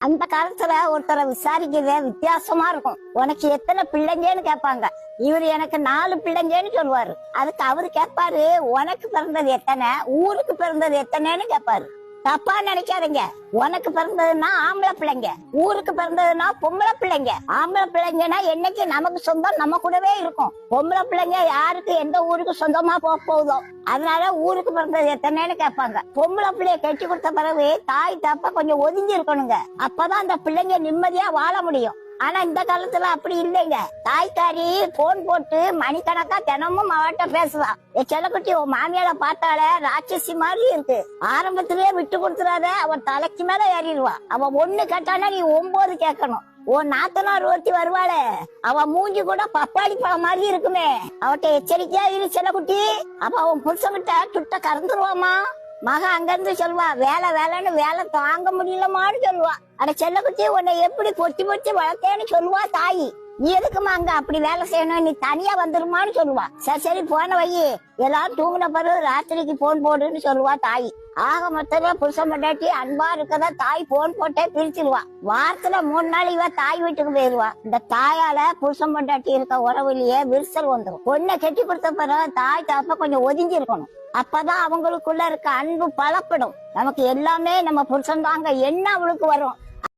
அந்த காலத்துல ஒருத்தரை விசாரிக்கிறது வித்தியாசமா இருக்கும். உனக்கு எத்தனை பிள்ளைங்கன்னு கேட்பாங்க. இவர் எனக்கு நாலு பிள்ளைங்கன்னு சொல்லுவாரு. அதுக்கு அவரு கேட்பாரு உனக்கு பிறந்தது எத்தனை ஊருக்கு பிறந்தது எத்தனைன்னு கேட்பாரு. தப்பா நினைக்காதீங்க. உனக்கு பிறந்ததுன்னா ஆம்பளை பிள்ளைங்க. ஊருக்கு பிறந்ததுன்னா பொம்பளை பிள்ளைங்க. ஆம்பளை பிள்ளைங்கன்னா என்னைக்கு நமக்கு சொந்தம் நம்ம கூடவே இருக்கும். பொம்பளை பிள்ளைங்க யாருக்கு எந்த ஊருக்கு சொந்தமா போக போகுதோ. அதனால ஊருக்கு பிறந்தது எத்தனைன்னு கேட்பாங்க. பொம்பளை பிள்ளைய கட்டி கொடுத்த பிறகு தாய் தப்ப கொஞ்சம் ஒதுங்கி இருக்கணுங்க. அப்பதான் அந்த பிள்ளைங்க நிம்மதியா வாழ முடியும். ஆனா இந்த காலத்துல அப்படி இல்லைங்க. தாய்க்காரி போன் போட்டு மணிக்கணக்கா தினமும் அவட்ட பேசுவான் செல்லக்குட்டி உன் மாமியார பார்த்தாலே ராட்சசி மாதிரி இருக்கு. ஆரம்பத்திலேயே விட்டு கொடுத்துறாத அவன் தலைக்கு மேல ஏறிடுவா. அவன் ஒண்ணு கேட்டானா நீ ஒன்பது கேட்கணும். உன் நாத்தனார் ஒருத்தி வருவாளே அவ மூஞ்சி கூட பப்பாளி பழம் மாதிரி இருக்குமே. அவட்ட எச்சரிக்கையா இரு செல்லக்குட்டி. அப்ப அவன் புருஷன்கிட்ட துட்ட கறந்துருவாமா? மகன் அங்க இருந்து வேலை வேலைன்னு வேலை தாங்க முடியலமான்னு சொல்லுவா. அட செல்லக்குட்டி உன்னை எப்படி பொத்தி பொத்தி வளர்த்தேன்னு சொல்லுவா தாயி. எதுக்குமா அங்க அப்படி வேலை செய்யணும்? நீ தனியா வந்துருமான்னு சொல்லுவா. சரி சரி போன வை. எல்லாரும் தூங்கின பிறகு ராத்திரிக்கு போன் போடுன்னு சொல்லுவா தாய். ஆக மொத்தத்துல புருஷன் பொண்டாட்டி அன்பா இருக்கதா தாய் போன் போட்டே பிரிச்சிருவா. வாரத்துல மூணு நாள் இவ தாய் வீட்டுக்கு போயிருவா. இந்த தாயால புருஷன் பொண்டாட்டி இருக்க உறவுலயே விரிசல் வந்துடும் பொண்ணை கெட்டி கொடுத்த பிறகு தாய் தப்ப கொஞ்சம் ஒதுங்கி இருக்கணும். அப்பதான் அவங்களுக்குள்ள இருக்க அன்பு பலப்படும். நமக்கு எல்லாமே நம்ம புருஷன் தாங்க என்ன அவளுக்கு வரும்?